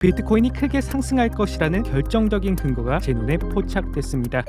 비트코인이 크게 상승할 것이라는 결정적인 근거가 제 눈에 포착됐습니다.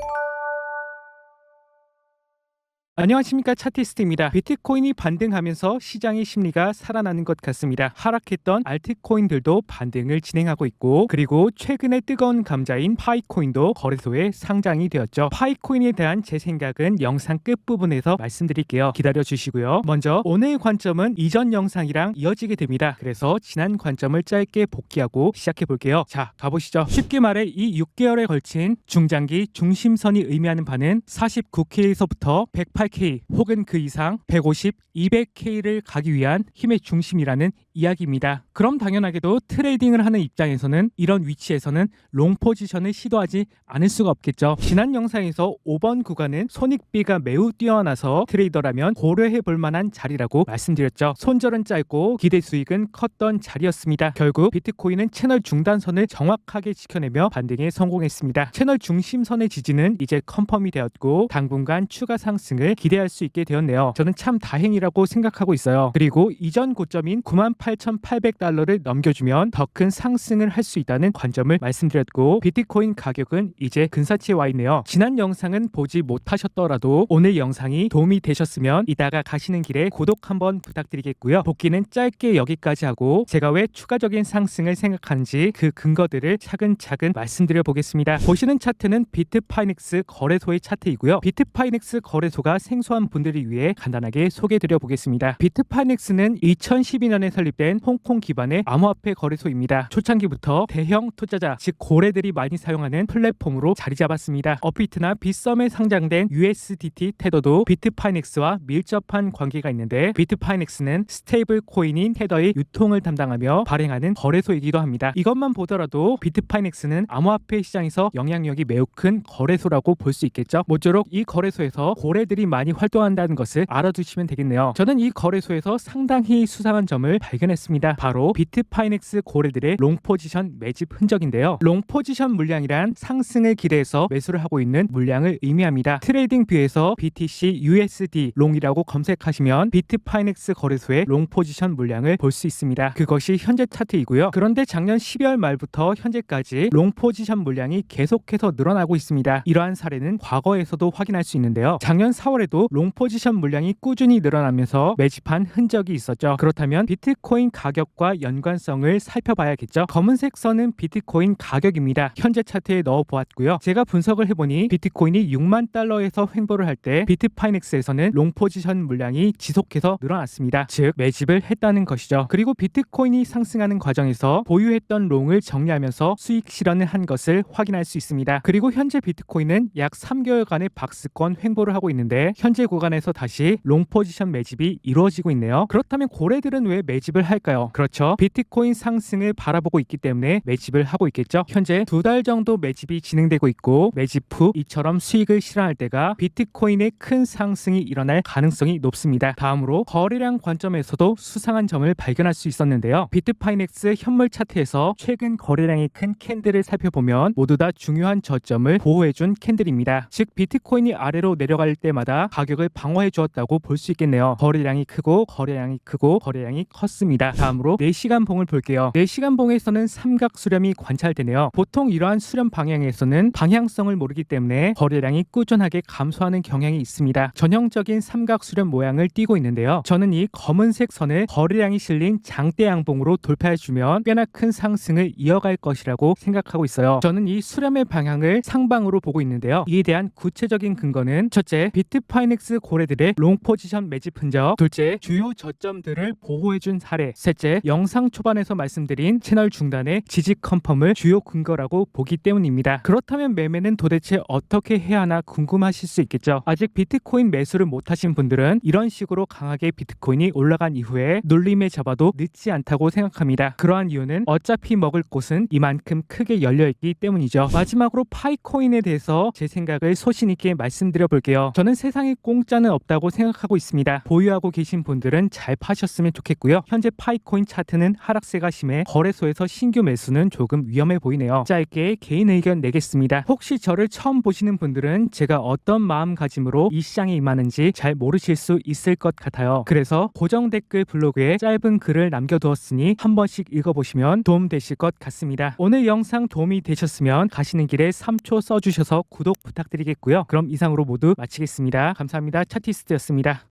안녕하십니까 차티스트입니다. 비트코인이 반등하면서 시장의 심리가 살아나는 것 같습니다. 하락했던 알트코인들도 반등을 진행하고 있고 그리고 최근에 뜨거운 감자인 파이코인도 거래소에 상장이 되었죠. 파이코인에 대한 제 생각은 영상 끝부분에서 말씀드릴게요. 기다려 주시고요. 먼저 오늘 관점은 이전 영상이랑 이어지게 됩니다. 그래서 지난 관점을 짧게 복귀하고 시작해 볼게요. 자, 가보시죠. 쉽게 말해 이 6개월에 걸친 중장기 중심선이 의미하는 바는 49K에서부터 108K 혹은 그 이상 150, 200K를 가기 위한 힘의 중심이라는 이야기입니다. 그럼 당연하게도 트레이딩을 하는 입장에서는 이런 위치에서는 롱 포지션을 시도하지 않을 수가 없겠죠. 지난 영상에서 5번 구간은 손익비가 매우 뛰어나서 트레이더라면 고려해 볼 만한 자리라고 말씀드렸죠. 손절은 짧고 기대 수익은 컸던 자리였습니다. 결국 비트코인은 채널 중단선을 정확하게 지켜내며 반등에 성공했습니다. 채널 중심선의 지지는 이제 컨펌이 되었고 당분간 추가 상승을 기대할 수 있게 되었네요. 저는 참 다행이라고 생각하고 있어요. 그리고 이전 고점인 98,800달러를 넘겨주면 더 큰 상승을 할 수 있다는 관점을 말씀드렸고 비트코인 가격은 이제 근사치에 와 있네요. 지난 영상은 보지 못하셨더라도 오늘 영상이 도움이 되셨으면 이따가 가시는 길에 구독 한번 부탁드리겠고요. 복귀는 짧게 여기까지 하고 제가 왜 추가적인 상승을 생각하는지 그 근거들을 차근차근 말씀드려 보겠습니다. 보시는 차트는 비트파이닉스 거래소의 차트이고요. 비트파이닉스 거래소가 생소한 분들을 위해 간단하게 소개해 드려 보겠습니다. 비트파이닉스는 2012년에 설립된 홍콩 기반의 암호화폐 거래소입니다. 초창기부터 대형 투자자, 즉 고래들이 많이 사용하는 플랫폼으로 자리 잡았습니다. 어피트나 빗썸에 상장된 USDT 테더도 비트파이닉스와 밀접한 관계가 있는데 비트파이닉스는 스테이블 코인인 테더의 유통을 담당하며 발행하는 거래소이기도 합니다. 이것만 보더라도 비트파이닉스는 암호화폐 시장에서 영향력이 매우 큰 거래소라고 볼 수 있겠죠. 모쪼록 이 거래소에서 고래들이 많이 활동한다는 것을 알아두시면 되겠네요. 저는 이 거래소에서 상당히 수상한 점을 발견했습니다. 바로 비트파이넥스 고래들의 롱 포지션 매집 흔적인데요. 롱 포지션 물량이란 상승을 기대해서 매수를 하고 있는 물량을 의미합니다. 트레이딩 뷰에서 BTC USD 롱이라고 검색하시면 비트파이넥스 거래소의 롱 포지션 물량을 볼 수 있습니다. 그것이 현재 차트이고요. 그런데 작년 12월 말부터 현재까지 롱 포지션 물량이 계속해서 늘어나고 있습니다. 이러한 사례는 과거에서도 확인할 수 있는데요. 작년 4월에 도 롱 포지션 물량이 꾸준히 늘어나면서 매집한 흔적이 있었죠. 그렇다면 비트코인 가격과 연관성을 살펴봐야겠죠. 검은색 선은 비트코인 가격입니다. 현재 차트에 넣어 보았고요. 제가 분석을 해보니 비트코인이 6만 달러에서 횡보를 할 때 비트파이넥스에서는 롱 포지션 물량이 지속해서 늘어났습니다. 즉 매집을 했다는 것이죠. 그리고 비트코인이 상승하는 과정에서 보유했던 롱을 정리하면서 수익 실현을 한 것을 확인할 수 있습니다. 그리고 현재 비트코인은 약 3개월간의 박스권 횡보를 하고 있는데 현재 구간에서 다시 롱 포지션 매집이 이루어지고 있네요. 그렇다면 고래들은 왜 매집을 할까요? 그렇죠. 비트코인 상승을 바라보고 있기 때문에 매집을 하고 있겠죠. 현재 두 달 정도 매집이 진행되고 있고 매집 후 이처럼 수익을 실현할 때가 비트코인의 큰 상승이 일어날 가능성이 높습니다. 다음으로 거래량 관점에서도 수상한 점을 발견할 수 있었는데요. 비트파이넥스 현물 차트에서 최근 거래량이 큰 캔들을 살펴보면 모두 다 중요한 저점을 보호해준 캔들입니다. 즉 비트코인이 아래로 내려갈 때마다 가격을 방어해 주었다고 볼 수 있겠네요. 거래량이 크고 거래량이 크고 거래량이 컸습니다. 다음으로 4시간 봉을 볼게요. 4시간 봉에서는 삼각 수렴이 관찰되네요. 보통 이러한 수렴 방향에서는 방향성을 모르기 때문에 거래량이 꾸준하게 감소하는 경향이 있습니다. 전형적인 삼각 수렴 모양을 띠고 있는데요. 저는 이 검은색 선을 거래량이 실린 장대 양봉으로 돌파해 주면 꽤나 큰 상승을 이어갈 것이라고 생각하고 있어요. 저는 이 수렴의 방향을 상방으로 보고 있는데요. 이에 대한 구체적인 근거는 첫째, 비트 파이넥스 고래들의 롱 포지션 매집 흔적, 둘째, 주요 저점들을 보호해준 사례, 셋째, 영상 초반에서 말씀드린 채널 중단의 지지 컨펌을 주요 근거라고 보기 때문입니다. 그렇다면 매매는 도대체 어떻게 해야 하나 궁금하실 수 있겠죠. 아직 비트코인 매수를 못하신 분들은 이런 식으로 강하게 비트코인이 올라간 이후에 눌림에 잡아도 늦지 않다고 생각합니다. 그러한 이유는 어차피 먹을 곳은 이만큼 크게 열려 있기 때문이죠. 마지막으로 파이코인에 대해서 제 생각을 소신 있게 말씀드려 볼게요. 저는 세상 세상에 공짜는 없다고 생각하고 있습니다. 보유하고 계신 분들은 잘 파셨으면 좋겠고요. 현재 파이코인 차트는 하락세가 심해 거래소에서 신규 매수는 조금 위험해 보이네요. 짧게 개인 의견 내겠습니다. 혹시 저를 처음 보시는 분들은 제가 어떤 마음가짐으로 이 시장에 임하는지 잘 모르실 수 있을 것 같아요. 그래서 고정 댓글 블로그에 짧은 글을 남겨두었으니 한 번씩 읽어보시면 도움 되실 것 같습니다. 오늘 영상 도움이 되셨으면 가시는 길에 3초 써주셔서 구독 부탁드리겠고요. 그럼 이상으로 모두 마치겠습니다. 감사합니다. 차티스트였습니다.